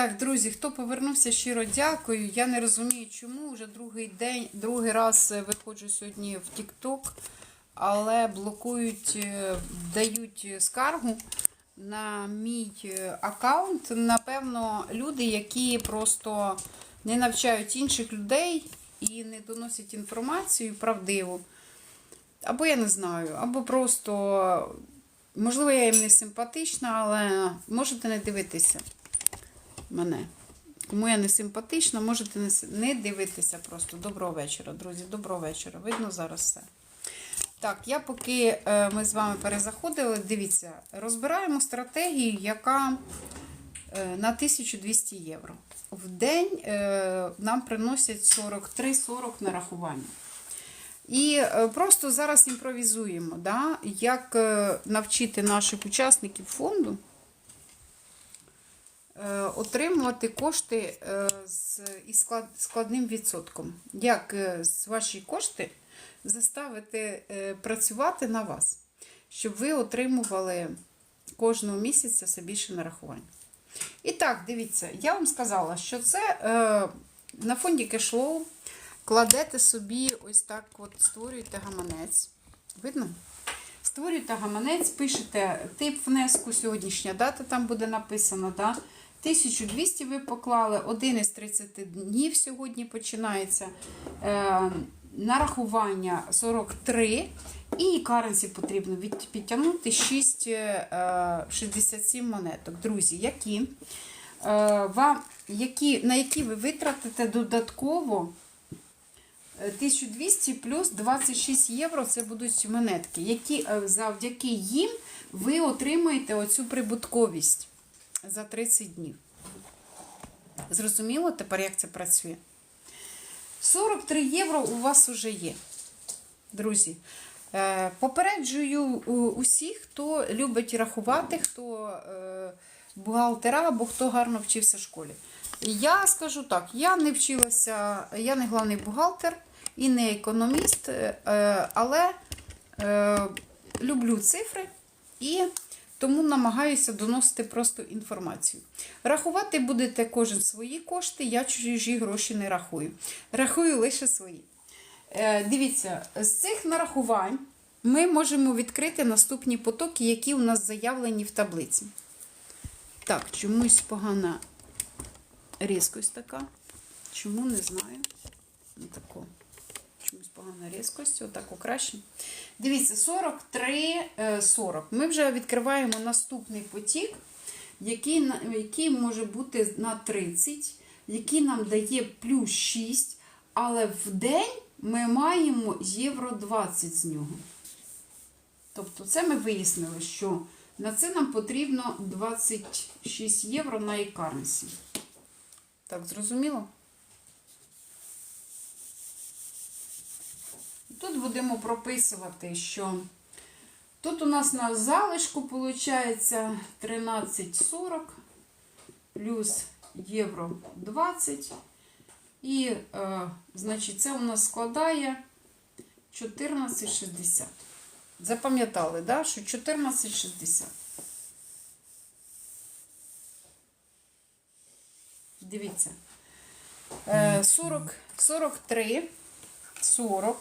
Так, друзі, хто повернувся, щиро дякую. Я не розумію, чому вже другий день, другий раз е, виходжу сьогодні в TikTok, але блокують, е, дають скаргу на мій е, аккаунт. Напевно, люди, які просто не навчають інших людей і не доносять інформацію правдиву. Або я не знаю, або просто, можливо, я їм не симпатична, але можете не дивитися мене. Кому я не симпатична, можете не, дивитися просто. Доброго вечора, друзі. Доброго вечора. Видно зараз все. Так, я поки е, ми з вами перезаходили, дивіться, розбираємо стратегію, яка е, на 1200 євро. В день е, нам приносять 43-40 нарахування. І просто зараз імпровізуємо, да? як навчити наших учасників фонду отримувати кошти е, з складним відсотком. Як е, з ваші кошти заставити е, працювати на вас, щоб ви отримували кожного місяця все більше нарахувань. І так, дивіться, я вам сказала, що це е, на фонді кешлоу кладете собі ось так, от створюєте гаманець. Видно? Створюєте гаманець, пишете тип внеску, сьогоднішня дата там буде написано. Да? 1200 ви поклали, один із 30 днів сьогодні починається. Е, нарахування 43. І каренсі потрібно підтягнути 6, е, 67 монеток. Друзі, які, е, вам, які, на які ви витратите додатково е, 1200 плюс 26 євро це будуть монетки, які е, завдяки їм ви отримаєте оцю прибутковість за 30 днів. Зрозуміло тепер, як це працює? 43 євро у вас уже є. Друзі, е, попереджую усіх, хто любить рахувати, хто е, бухгалтера або хто гарно вчився в школі. Я скажу так: я не вчилася, я не головний бухгалтер і не економіст, е, але люблю цифри і тому намагаюся доносити просто інформацію. Рахувати будете кожен свої кошти, я чужі гроші не рахую. Рахую лише свої. Е, Дивіться, з цих нарахувань ми можемо відкрити наступні потоки, які у нас заявлені в таблиці. Так, чомусь погана різкость така. Чому не знаю. Тако. Погана різкость, отак краще. Дивіться, 43, е, 40. Ми вже відкриваємо наступний потік, який, який може бути на 30, який нам дає плюс 6, але в день ми маємо євро 20 з нього. Тобто, це ми вияснили, що на це нам потрібно 26 євро на e-currency. Так, зрозуміло? Тут будемо прописувати, що тут у нас на залишку виходить 13,40 плюс євро 20. І, е, значить, це у нас складає 14,60. Запам'ятали, да, що 14,60. Дивіться. Е, 40, 43, 40.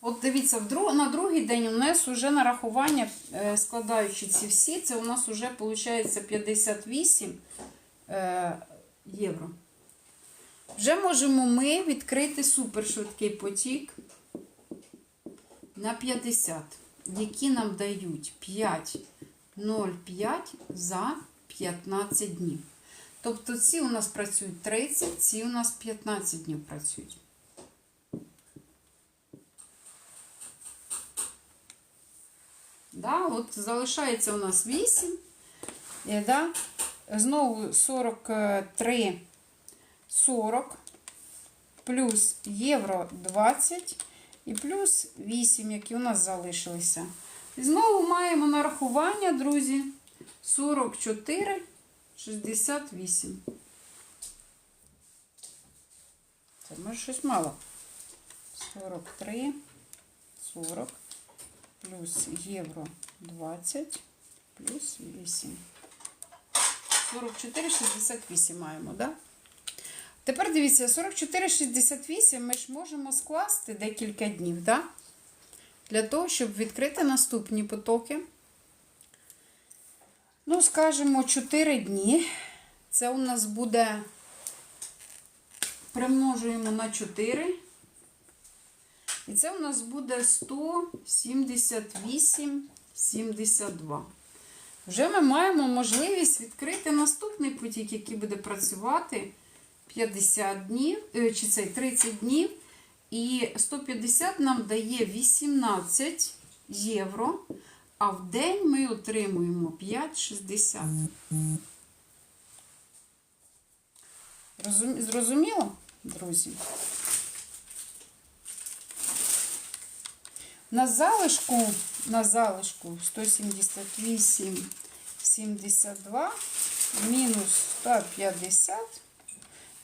От дивіться, на другий день у нас вже нарахування, е, складаючи ці всі, це у нас вже виходить 58 е, євро. Вже можемо ми відкрити супершвидкий потік на 50, які нам дають 5,05 за 15 днів. Тобто ці у нас працюють 30, ці у нас 15 днів працюють. Да, от залишається у нас 8. І, да, знову 43, 40, плюс євро 20 і плюс 8, які у нас залишилися. І знову маємо нарахування, друзі, 44, 68. Це може щось мало. 43. 40 плюс євро 20 плюс 8. 44,68 маємо, да? Тепер дивіться, 44,68 ми ж можемо скласти декілька днів, да? Для того, щоб відкрити наступні потоки. Ну, скажімо, 4 дні. Це у нас буде, примножуємо на 4. І це у нас буде 178,72. Вже ми маємо можливість відкрити наступний потік, який буде працювати 50 днів, е, чи це 30 днів. І 150 нам дає 18 євро, а в день ми отримуємо 5,60. Розум- Зрозуміло, друзі? На залишку, на залишку 178,72 мінус 150.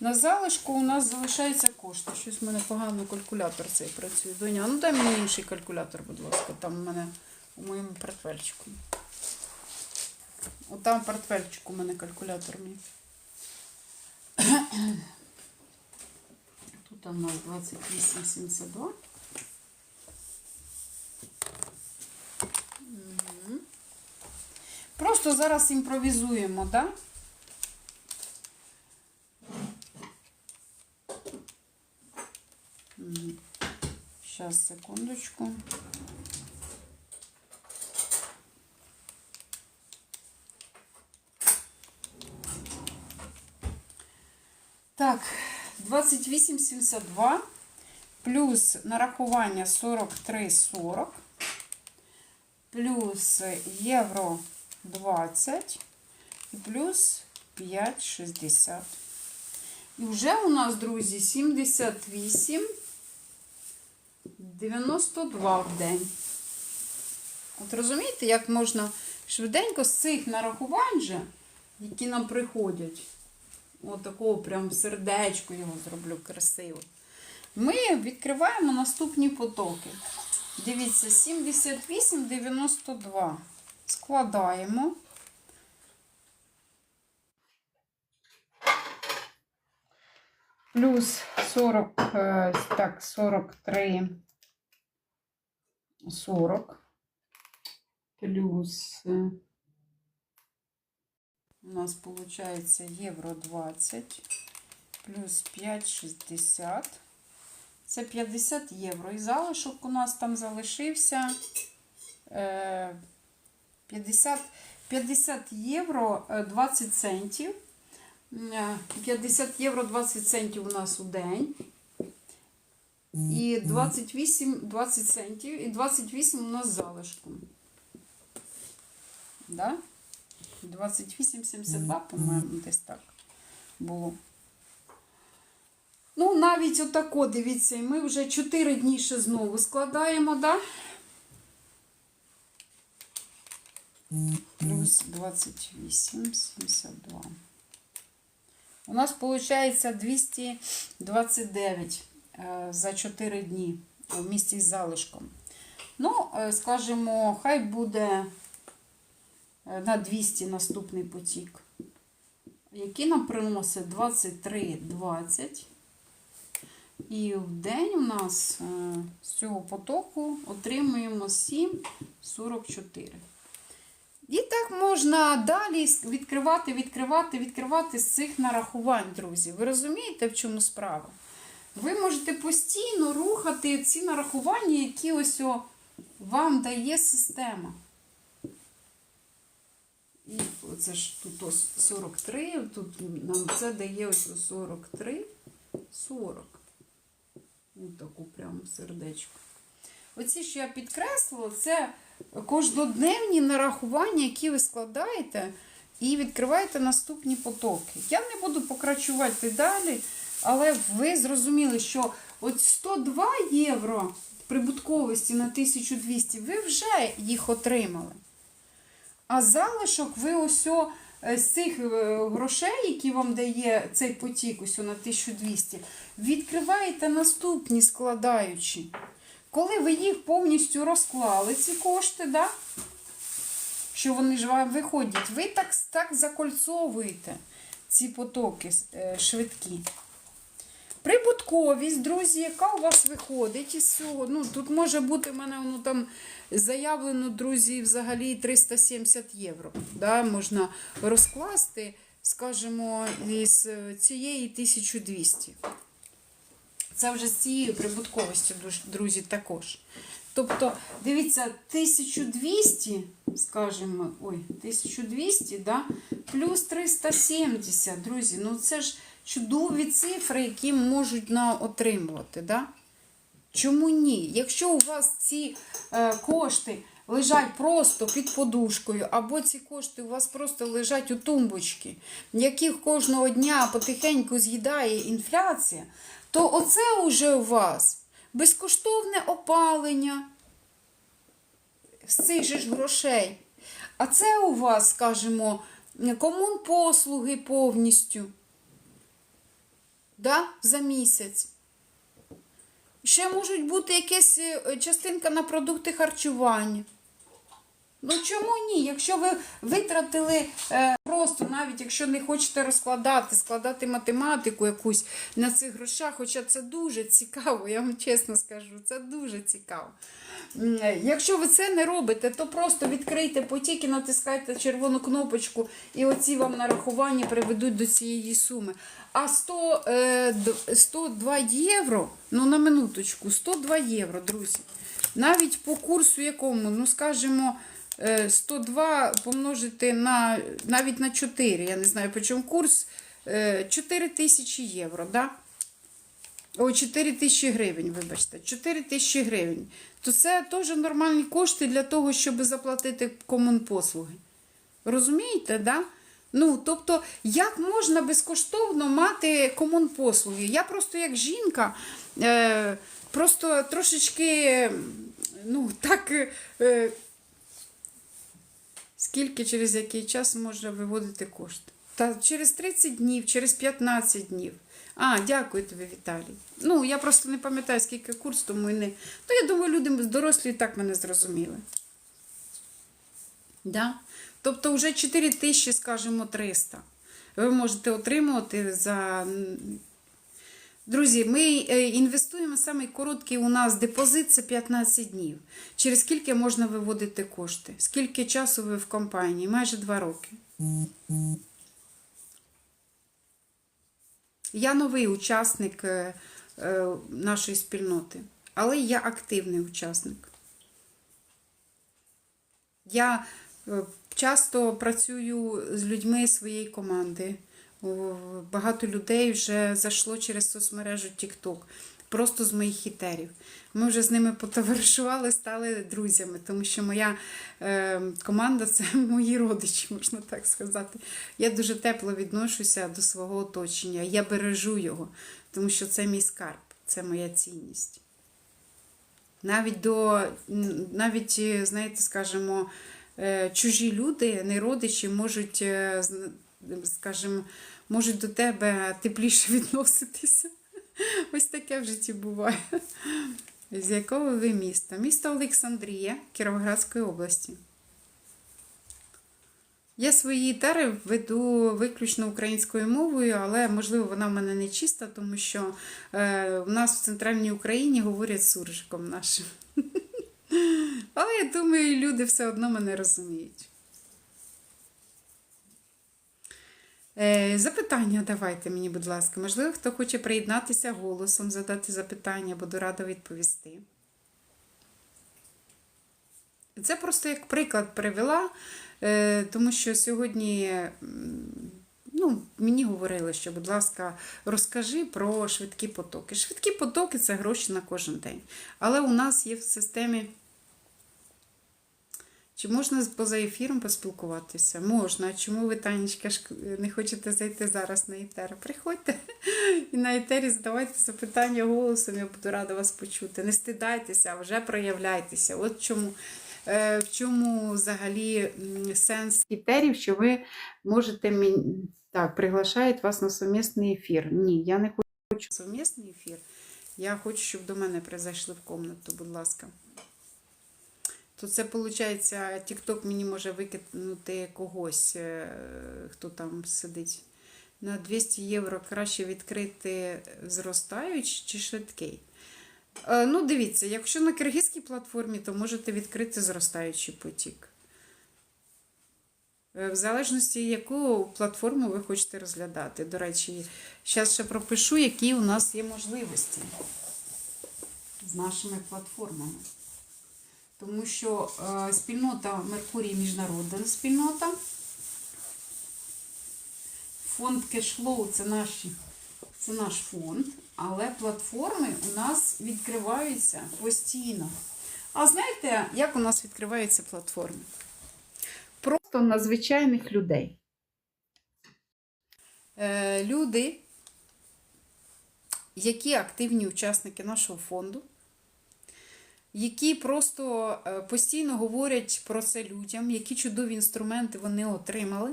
На залишку у нас залишається кошти. Щось в мене погано калькулятор цей працює. Доня, ну дай мені інший калькулятор, будь ласка, там у мене у моєму портфельчику. От там в портфельчику у мене калькулятор мій. Тут у нас 28,72. Просто зараз імпровізуємо, так? Да? Сейчас, секундочку. Так, 28,72 плюс нарахування 43,40 плюс євро 20 і плюс 5,60. І вже у нас, друзі, 78 92 в день. От розумієте, як можна швиденько з цих нарахувань, же, які нам приходять, от такого прям сердечко його зроблю красиво. Ми відкриваємо наступні потоки. Дивіться, 78, 92. Складаємо. Плюс 40, е, так, 43, 40. Плюс е, у нас получается євро 20. Плюс 5,60. Це 50 євро. І залишок у нас там залишився е, 50, 50 євро е, 20 центів. Е, 50 євро 20 центів у нас у день. І 28 20 центів. І 28 у нас залишком. Да? 28,72, по-моєму, десь так було. Ну, навіть отако, дивіться, і ми вже 4 дні ще знову складаємо, да? Плюс 28, 72. У нас виходить 229 е, за 4 дні в місті з залишком. Ну, е, скажімо, хай буде е, на 200 наступний потік, який нам приносить 23,20. І в день у нас е, з цього потоку отримуємо 7,44. І так можна далі відкривати, відкривати, відкривати з цих нарахувань, друзі. Ви розумієте, в чому справа? Ви можете постійно рухати ці нарахування, які ось о вам дає система. І оце ж тут ось 43, тут нам це дає ось 43, 40. Ось таку прямо сердечко. Оці, що я підкреслила, це кожнодневні нарахування, які ви складаєте, і відкриваєте наступні потоки. Я не буду покрачувати далі, але ви зрозуміли, що от 102 євро прибутковості на 1200, ви вже їх отримали. А залишок ви ось з цих е, грошей, які вам дає цей потік ось на 1200, відкриваєте наступні складаючі. Коли ви їх повністю розклали, ці кошти, да? що вони ж вам виходять, ви так, так закольцовуєте ці потоки е, швидкі. Прибутковість, друзі, яка у вас виходить із цього. Ну, тут може бути в мене ну, там заявлено, друзі, взагалі 370 євро. Да? Можна розкласти, скажімо, із цієї 1200. Це вже з цією прибутковістю, друзі, також. Тобто, дивіться, 1200, скажімо, ой, 1200, да? плюс 370, друзі, ну це ж чудові цифри, які можуть отримувати. Да? Чому ні? Якщо у вас ці е, кошти лежать просто під подушкою, або ці кошти у вас просто лежать у тумбочці, яких кожного дня потихеньку з'їдає інфляція, то оце уже у вас безкоштовне опалення з цих же ж грошей. А це у вас, скажімо, комунпослуги повністю да, за місяць. Ще можуть бути якась е, частинка на продукти харчування. Ну чому ні? Якщо ви витратили е, просто, навіть якщо не хочете розкладати, складати математику якусь на цих грошах, хоча це дуже цікаво, я вам чесно скажу, це дуже цікаво. Е, Якщо ви це не робите, то просто відкрийте потік і натискайте червону кнопочку, і оці вам нарахування приведуть до цієї суми. А 100, е, д- 102 євро, ну на минуточку, 102 євро, друзі. Навіть по курсу якому, ну скажімо, е, 102 помножити на навіть на 4, я не знаю, по чому курс, е, 4 тисячі євро, да? О, 4 тисячі гривень, вибачте, 4 тисячі гривень. То це теж нормальні кошти для того, щоб заплатити комунпослуги. Розумієте, да? Ну, тобто, як можна безкоштовно мати комунпослуги? Я просто як жінка, е, просто трошечки, ну, так, е, скільки через який час можна виводити кошти? Та через 30 днів, через 15 днів. А, дякую тобі, Віталій. Ну, я просто не пам'ятаю, скільки курс, тому і не. Ну, я думаю, люди дорослі і так мене зрозуміли. Да? Тобто вже 4 тисячі, скажімо, 300. Ви можете отримувати за. Друзі, ми е, інвестуємо самий короткий у нас депозит це 15 днів. Через скільки можна виводити кошти? Скільки часу ви в компанії? Майже 2 роки. Я новий учасник е, е, нашої спільноти, але я активний учасник. Я часто працюю з людьми своєї команди. Багато людей вже зайшло через соцмережу TikTok, просто з моїх хітерів. Ми вже з ними потоваришували, стали друзями, тому що моя е, команда це мої родичі, можна так сказати. Я дуже тепло відношуся до свого оточення. Я бережу його, тому що це мій скарб, це моя цінність. Навіть до, навіть, знаєте, скажімо, е, чужі люди, не родичі, можуть, е, скажімо, можуть до тебе тепліше відноситися. Ось таке в житті буває. З якого ви міста? Місто Олександрія Кіровоградської області. Я свої етери веду виключно українською мовою, але можливо вона в мене не чиста, тому що е, у нас в центральній Україні говорять суржиком нашим. Але я думаю, люди все одно мене розуміють. Е, запитання давайте мені, будь ласка. Можливо, хто хоче приєднатися голосом, задати запитання, буду рада відповісти. Це просто як приклад привела, е, тому що сьогодні ну, мені говорили, що, будь ласка, розкажи про швидкі потоки. Швидкі потоки це гроші на кожен день. Але у нас є в системі. Чи можна поза ефіром поспілкуватися? Можна. Чому ви, Танечка, не хочете зайти зараз на етер? Приходьте і на етері задавайте запитання голосом, я буду рада вас почути. Не стидайтеся, а вже проявляйтеся. От чому, е, в чому взагалі сенс етерів, що ви можете. Так, приглашають вас на сумісний ефір. Ні, я не хочу сумісний ефір. Я хочу, щоб до мене призайшли в комнату, будь ласка. То це, виходить, TikTok мені може викинути когось, е, хто там сидить. На 200 євро краще відкрити зростаючий чи швидкий. Е, Ну, дивіться, якщо на киргизькій платформі, то можете відкрити зростаючий потік. Е, В залежності, яку платформу ви хочете розглядати. До речі, зараз ще пропишу, які у нас є можливості з нашими платформами. Тому що е, спільнота Меркурій міжнародна спільнота. Фонд кешфлоу це, це наш фонд, але платформи у нас відкриваються постійно. А знаєте, як у нас відкриваються платформи? Просто на звичайних людей. Е, люди, які активні учасники нашого фонду, які просто е, постійно говорять про це людям, які чудові інструменти вони отримали,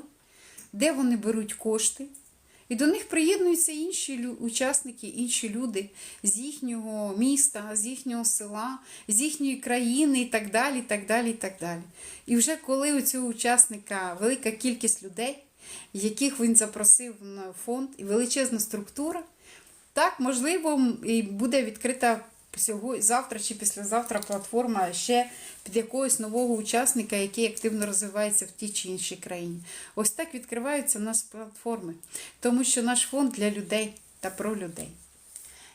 де вони беруть кошти. І до них приєднуються інші учасники, інші люди з їхнього міста, з їхнього села, з їхньої країни і так далі. І так далі, і так далі. І вже коли у цього учасника велика кількість людей, яких він запросив на фонд, і величезна структура, так, можливо, і буде відкрита сьогодні, завтра чи післязавтра платформа ще під якогось нового учасника, який активно розвивається в тій чи іншій країні. Ось так відкриваються у нас платформи, тому що наш фонд для людей та про людей.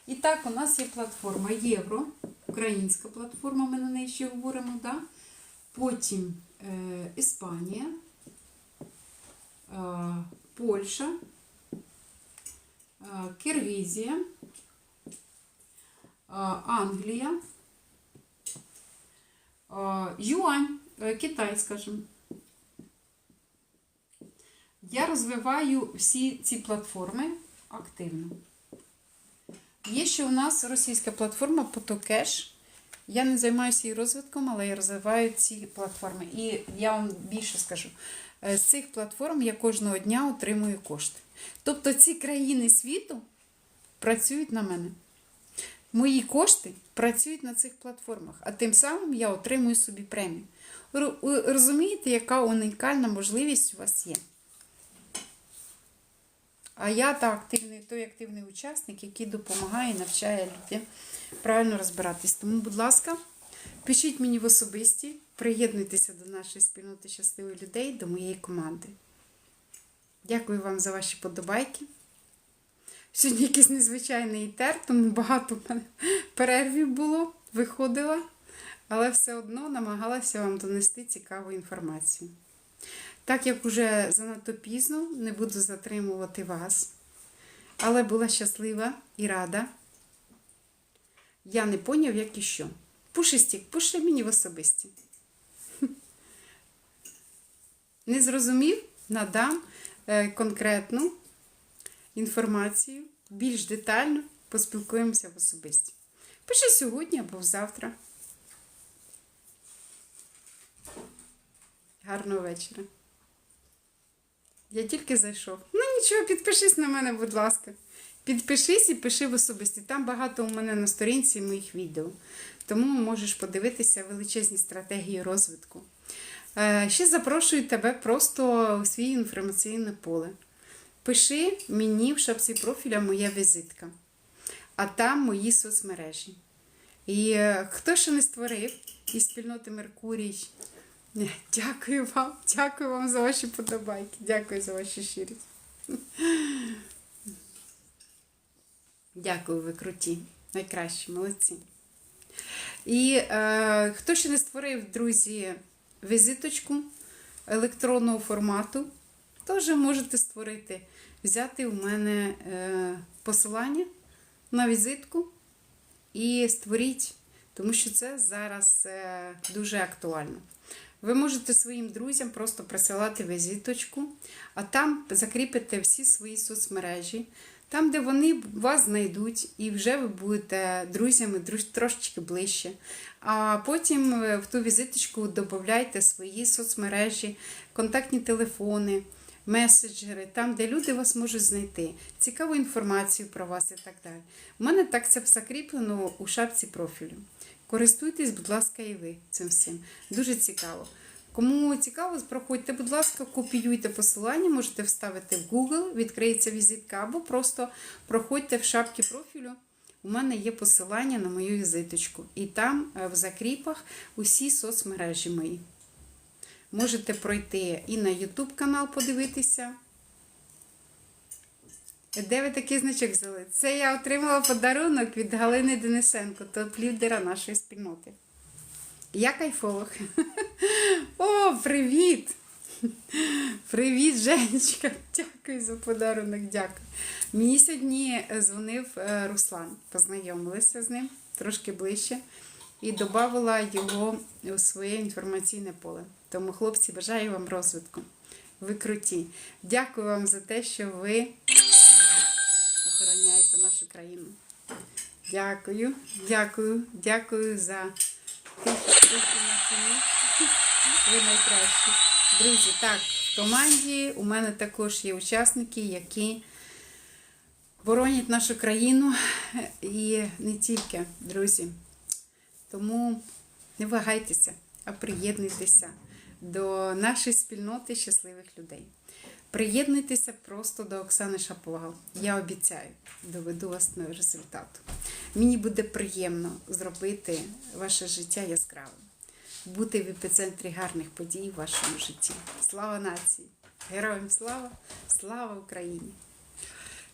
І так, у нас є платформа Євро, українська платформа, ми на неї ще говоримо. Да? Потім е, Іспанія, е, Польща, е, Киргизія, е, Англія, Юань, е, Китай, скажімо. Я розвиваю всі ці платформи активно. Є ще у нас російська платформа Potokеш. Я не займаюся її розвитком, але я розвиваю ці платформи. І я вам більше скажу: Е, з цих платформ я кожного дня отримую кошти. Тобто ці країни світу працюють на мене. Мої кошти працюють на цих платформах, а тим самим я отримую собі премію. Розумієте, яка унікальна можливість у вас є? А я та активний, той активний учасник, який допомагає і навчає людям правильно розбиратись. Тому, будь ласка, пишіть мені в особисті, приєднуйтеся до нашої спільноти щасливих людей, до моєї команди. Дякую вам за ваші подобайки. Сьогодні якийсь незвичайний етер, тому багато перервів було, виходила, але все одно намагалася вам донести цікаву інформацію. Так як уже занадто пізно, не буду затримувати вас, але була щаслива і рада. Я не поняв, як і що. Пушистік, пиши мені в особисті. Не зрозумів, надам е, конкретну інформацію, більш детально поспілкуємося в особисті. Пиши сьогодні або завтра. Гарного вечора. Я тільки зайшов. Ну нічого, підпишись на мене, будь ласка. Підпишись і пиши в особисті. Там багато у мене на сторінці моїх відео. Тому можеш подивитися величезні стратегії розвитку. Е, Ще запрошую тебе просто у свій інформаційне поле. Пиши мені в шапці профіля моя візитка, а там мої соцмережі. І е, хто ще не створив із спільноти Меркурій, е, дякую вам, дякую вам за ваші подобайки, дякую за ваші щирість. Дякую, ви круті, найкращі, молодці. І е, хто ще не створив, друзі, візиточку електронного формату, теж можете створити, взяти у мене е, посилання на візитку і створіть, тому що це зараз е, дуже актуально. Ви можете своїм друзям просто присилати візиточку, а там закріпите всі свої соцмережі, там, де вони вас знайдуть, і вже ви будете друзями трошечки ближче. А потім е, в ту візиточку додайте свої соцмережі, контактні телефони, меседжери, там, де люди вас можуть знайти, цікаву інформацію про вас і так далі. У мене так це закріплено у шапці профілю. Користуйтесь, будь ласка, і ви цим всім. Дуже цікаво. Кому цікаво, проходьте, будь ласка, копіюйте посилання, можете вставити в Google, відкриється візитка, або просто проходьте в шапки профілю. У мене є посилання на мою візиточку. І там е, в закріпах усі соцмережі мої. Можете пройти і на YouTube канал подивитися. Де ви такий значок взяли? Це я отримала подарунок від Галини Денисенко, топ-лідера нашої спільноти. Я кайфолог. О, привіт! Привіт, Женечка! Дякую за подарунок, дякую. Мені сьогодні дзвонив е, Руслан. Познайомилися з ним трошки ближче і додавала його у своє інформаційне поле. Тому, хлопці, бажаю вам розвитку. Ви круті. Дякую вам за те, що ви охороняєте нашу країну. Дякую, дякую, дякую за на цьому. Ви найкращі. Друзі, так, в команді у мене також є учасники, які боронять нашу країну і не тільки, друзі. Тому не вагайтеся, а приєднуйтеся до нашої спільноти щасливих людей. Приєднуйтеся просто до Оксани Шаповал. Я обіцяю, доведу вас до результату. Мені буде приємно зробити ваше життя яскравим, бути в епіцентрі гарних подій в вашому житті. Слава нації! Героям слава! Слава Україні!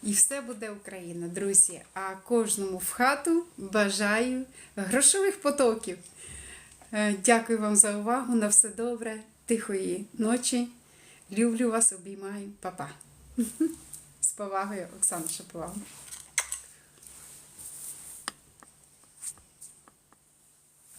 І все буде Україна, друзі. А кожному в хату бажаю грошових потоків. Е, Дякую вам за увагу. На все добре, тихої ночі. Люблю вас, обіймаю, Па-па. З повагою, Оксана Шаповал.